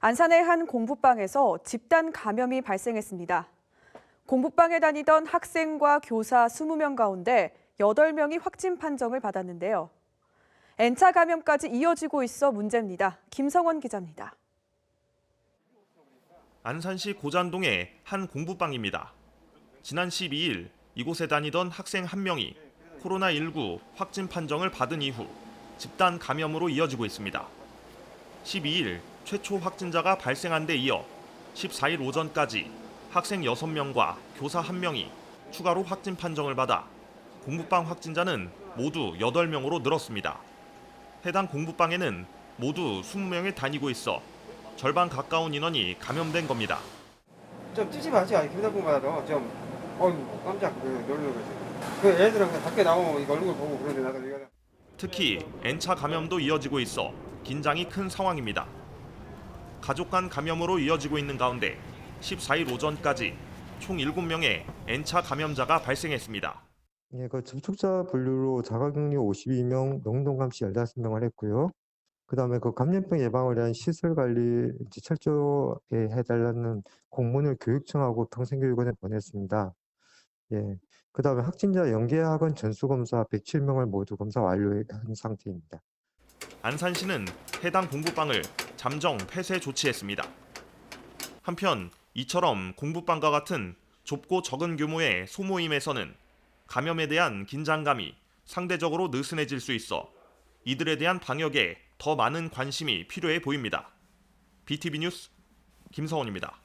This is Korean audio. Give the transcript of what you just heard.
안산의 한 공부방에서 집단 감염이 발생했습니다. 공부방에 다니던 학생과 교사 20명 가운데 8명이 확진 판정을 받았는데요. N차 감염까지 이어지고 있어 문제입니다. 김성원 기자입니다. 안산시 고잔동의 한 공부방입니다. 지난 12일 이곳에 다니던 학생 한 명이 코로나19 확진 판정을 받은 이후 집단 감염으로 이어지고 있습니다. 12일 최초 확진자가 발생한 데 이어 14일 오전까지 학생 6명과 교사 1명이 추가로 확진 판정을 받아 공부방 확진자는 모두 8명으로 늘었습니다. 해당 공부방에는 모두 20명이 다니고 있어 절반 가까운 인원이 감염된 겁니다. 좀 뛰지 마지 아니 휴대폰보다도 좀 어이구 깜짝 그 놀는 거지 그 애들은 밖에 나오면 얼굴 보고 그러는데 나도 이거 특히 N차 감염도 이어지고 있어 긴장이 큰 상황입니다. 가족 간 감염으로 이어지고 있는 가운데 14일 오전까지 총 7명의 N차 감염자가 발생했습니다. 예, 그 접촉자 분류로 자가격리 52명, 농동감시 15명을 했고요. 그 다음에 그 감염병 예방을 위한 시설 관리 철저히 해달라는 공문을 교육청하고 평생교육원에 보냈습니다. 예, 그 다음에 확진자 연계학원 전수검사 107명을 모두 검사 완료한 상태입니다. 안산시는 해당 공부방을 잠정 폐쇄 조치했습니다. 한편 이처럼 공부방과 같은 좁고 적은 규모의 소모임에서는 감염에 대한 긴장감이 상대적으로 느슨해질 수 있어 이들에 대한 방역에 더 많은 관심이 필요해 보입니다. BTV 뉴스 김서원입니다.